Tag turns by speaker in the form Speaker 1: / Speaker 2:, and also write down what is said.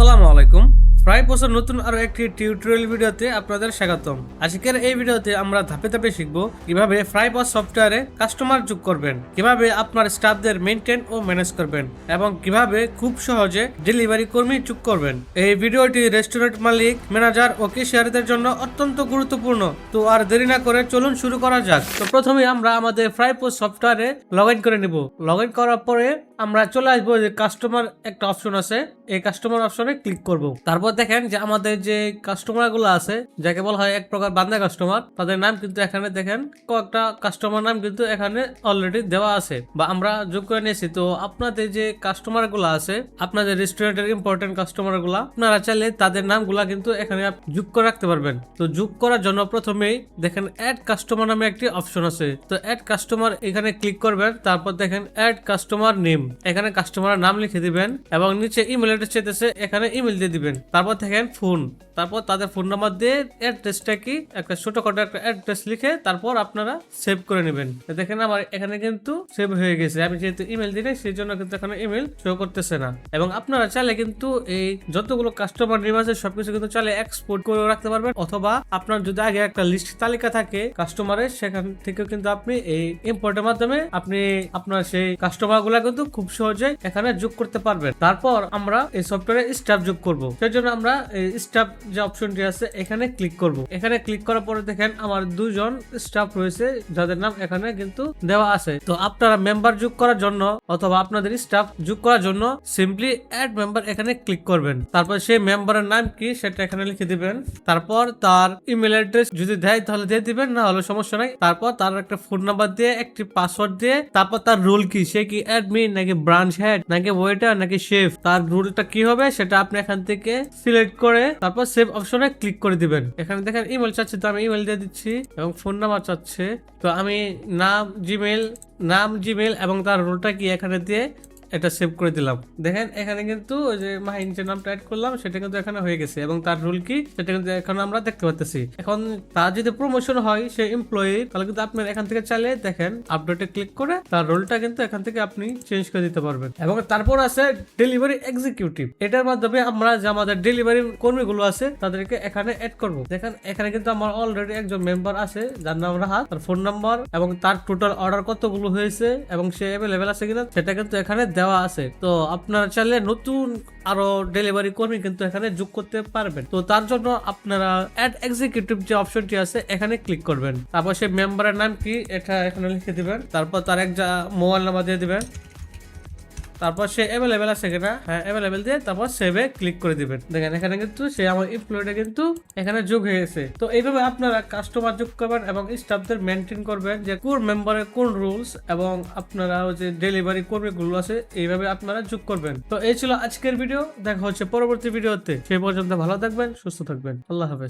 Speaker 1: আসসালামু আলাইকুম। প্রায় বছর নতুন আরও একটি টিউটোরিয়াল ভিডিওতে আপনাদের স্বাগতম। আজকের এই ভিডিওতে আমরা ধাপে ধাপে শিখব কীভাবে ফ্রাইবস সফটওয়্যারে কাস্টমার যোগ করবেন, কীভাবে আপনার স্টাফদের মেনটেন ও ম্যানেজ করবেন, এবং কীভাবে খুব সহজে ডেলিভারি কর্মী যোগ করবেন। এই ভিডিওটি রেস্টুরেন্ট মালিক, ম্যানেজার ও কেশিয়ারদের জন্য অত্যন্ত গুরুত্বপূর্ণ। তো আর দেরি না করে চলুন শুরু করা যাক। তো প্রথমে আমরা আমাদের ফ্রাইপোস সফটওয়্যারে লগ করে নিব। লগ করার পরে আমরা চলে আসব যে কাস্টমার একটা অপশন আছে। এই কাস্টমার অপশনে ক্লিক করব। তারপর দেখেন যে আমাদের যে কাস্টমারগুলো আছে, যাকে বলা হয় এক প্রকার বান্দা কাস্টমার তাদের নাম কিন্তু এখানে দেখেন, কয়েকটা কাস্টমার নাম কিন্তু এখানে অলরেডি দেওয়া আছে। বা আমরা যোগ করে নিয়েছি, তো আপনাদের যে কাস্টমারগুলো আছে, আপনাদের রেস্টুরেন্টের ইম্পর্টেন্ট কাস্টমারগুলা, আপনারা চাইলে তাদের নামগুলা কিন্তু এখানে যোগ করে রাখতে পারবেন। তো যোগ করার জন্য প্রথমেই দেখেন অ্যাড কাস্টমার নামে একটি অপশন আছে। তো অ্যাড কাস্টমার এখানে ক্লিক করবেন, তারপর দেখেন অ্যাড কাস্টমার নেম এখানে কাস্টমার নাম লিখে দিবেন, এবং নিচে ইমেল অ্যাড্রেস চেতেছে এখানে ইমেল দিয়ে দিবেন। তারপর দেখেন ফোন তারপর তাদের ফোন নাম্বার দিয়ে অ্যাড্রেসটা কি? একটা ছোটখাটো একটা অ্যাড্রেস লিখে তারপর আপনারা সেভ করে নেবেন। দেখেন আমার এখানে কিন্তু সেভ হয়ে গেছে। আমি যেহেতু ইমেল দিই সেই জন্য কিন্তু এখানে ইমেল শো করতেছে না। এবং আপনারা চাইলে কিন্তু এই যতগুলো কাস্টমার নেম আছে, সবকিছু কিন্তু চাইলে এক্সপোর্ট করে রাখতে পারবেন। অথবা আপনার যদি আগে একটা লিস্ট তালিকা থাকে কাস্টমারের সেখান থেকেও কিন্তু আপনি এই ইম্পোর্টের মাধ্যমে আপনি আপনার সেই কাস্টমারগুলা কিন্তু খুব সহজে এখানে যোগ করতে পারবেন। তারপর আমরা এই সফটওয়্যারে স্টাফ যোগ করব। সেই জন্য আমরা স্টাফ যে অপশনটি আছে, এখানে ক্লিক করব। এখানে ক্লিক করার পরে দেখেন আমার দুজন স্টাফ রয়েছে, যাদের নাম এখানে কিন্তু দেওয়া আছে। তো আপনারা মেম্বার যোগ করার জন্য অথবা আপনাদের স্টাফ যোগ করার জন্য সিম্পলি অ্যাড মেম্বার এখানে ক্লিক করবেন। তারপর সেই মেম্বারের নাম কি, সেটা এখানে লিখে দিবেন। তারপর তার ইমেল অ্যাড্রেস যদি দেয়, তাহলে দিয়ে দিবেন, না হলে সমস্যা নাই। তারপর তার একটা ফোন নাম্বার দিয়ে, একটি পাসওয়ার্ড দিয়ে, তারপর তার রোল কি, সে কি অ্যাডমিন নাকি ব্রাঞ্চ হেড নাকি ওয়েটার নাকি শেফ তার রোলটা কি হবে, সেটা আপনি এখান থেকে সিলেক্ট করে, তারপর সেভ অপশনে ক্লিক করে দিবেন। এখানে দেখেন ইমেল চাচ্ছে, তো আমি ইমেল দিয়ে দিচ্ছি এবং ফোন নাম্বার চাচ্ছে। তো আমি নাম জিমেল নাম জিমেল এবং তার রোলটা কি এখানে দিয়ে এটা সেভ করে দিলাম। দেখেন, এখানে কিন্তু ওই যে মাহিন যে নামটা অ্যাড করলাম, সেটা কিন্তু এখানে হয়ে গেছে এবং তার রুল কি? সেটা কিন্তু এখন আমরা দেখতে পাচ্ছি এখন তার যদি প্রমোশন হয় সে এমপ্লয়ি তাহলে কিন্তু আপনি এখান থেকে চাইলে দেখেন আপডেটে ক্লিক করে তার রোলটা কিন্তু এখান থেকে আপনি চেঞ্জ করে দিতে পারবেন। এবং তারপর আছে ডেলিভারি এক্সিকিউটিভ এটার মাধ্যমে আমরা যে আমাদের ডেলিভারি কর্মীগুলো আছে, তাদেরকে এখানে অ্যাড করব। দেখেন, এখানে কিন্তু আমার অলরেডি একজন মেম্বার আছে, যার নাম রাহাত। তার ফোন নাম্বার এবং তার টোটাল অর্ডার কতগুলো হয়েছে এবং সে অ্যাভেলেবেল আছে কিনা, সেটা কিন্তু এখানে দেওয়া আছে। তো আপনারা চাইলে নতুন আরও ডেলিভারি কর্মী কিন্তু এখানে যোগ করতে পারবেন। তো তার জন্য আপনারা অ্যাড এক্সিকিউটিভ যে অপশনটি আছে, এখানে ক্লিক করবেন। তারপর সেই মেম্বারের নাম কি? এটা এখানে লিখে দিবেন। তারপর তার এক মোবাইল নাম্বার দিয়ে দিবেন। তারপর সে অ্যাভেলেবেল আছে কিনা? হ্যাঁ অ্যাভেলেবেল দিয়ে তারপর সেভে ক্লিক করে দিবেন। দেখেন, এখানে কিন্তু সে আমার এমপ্লয়িটা কিন্তু এখানে যোগ হয়ে গেছে। তো এইভাবে আপনারা কাস্টমার যোগ করবেন এবং স্টাফদের মেনটেন করবেন যে কোন মেম্বারের কোন রুলস এবং আপনারা যে ডেলিভারি কর্মীগুলো আছে, এইভাবে আপনারা যোগ করবেন। তো এই ছিল আজকের ভিডিও দেখা হচ্ছে পরবর্তী ভিডিওতে সেই পর্যন্ত ভালো থাকবেন, সুস্থ থাকবেন। আল্লাহ হাফেজ।